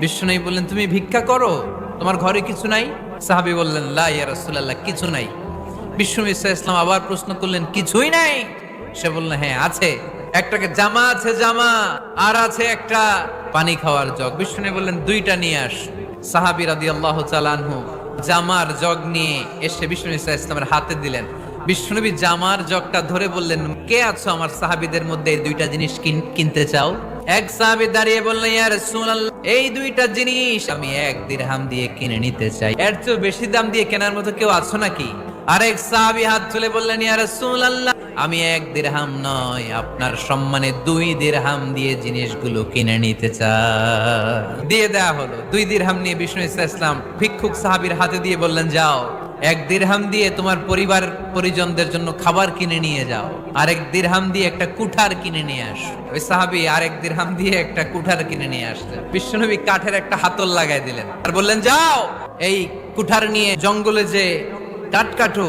বিষ্ণুনবী বললেন, তুমি ভিক্ষা করো? তোমার ঘরে কিছু নাই? সাহাবি বললেন, লা ইয়া রাসূলুল্লাহ, কিছু নাই। বিষ্ণু ইসা ইসলাম আবার প্রশ্ন করলেন, কিছুই নাই? সে বলল হ্যাঁ আছে। একটাকে জামা আছে, জামা, আর আছে একটা পানি খাওয়ার জগ। বিষ্ণু বললেন, দুইটা নিয়ে আস। সাহাবি রাদি আল্লাহ চালানহু জামার জগ নিয়ে এসে বিষ্ণু ইসা ইসলামের হাতে দিলেন। বিষ্ণুনবী জামার জগটা ধরে বললেন, কে আছো আমার সাহাবিদের মধ্যে এই দুইটা জিনিস কিন- কিনতে চাও? এক সাহাবি দাঁড়িয়ে বললেন ইয়া রাসূলুল্লাহ, এই দুইটা জিনিস আমি এক দিরহাম দিয়ে কিনে নিতে চাই। এর চেয়ে বেশি দাম দিয়ে কেনার মতো কেউ আছো নাকি? আরেক সাহাবি হাত তুলে বললেন, ইয়া রাসূলুল্লাহ আমি এক দিরহাম নয়, আপনার সম্মানে দুই দেড়হাম দিয়ে জিনিসগুলো কিনে নিতে চাই। দিয়ে দেয়া হলো। দুই দিরহাম নিয়ে বিষ্ণু ইসা ইসলাম ভিক্ষুক সাহাবীর হাতে দিয়ে বললেন, যাও, এক দিরহাম দিয়ে তোমার পরিবার, পরিজনদের জন্য খাবার কিনে নিয়ে যাও। আরেক দিরহাম দিয়ে একটা কুঠার কিনে নিয়ে আস। ওই সাহাবি আরেক দিরহাম দিয়ে একটা কুঠার কিনে নিয়ে আসলেন। বিশ্বনবী কাঠের একটা হাতল লাগাই দিলেন আর বললেন, যাও, এই কুঠার নিয়ে জঙ্গলে যে কাঠ কাটো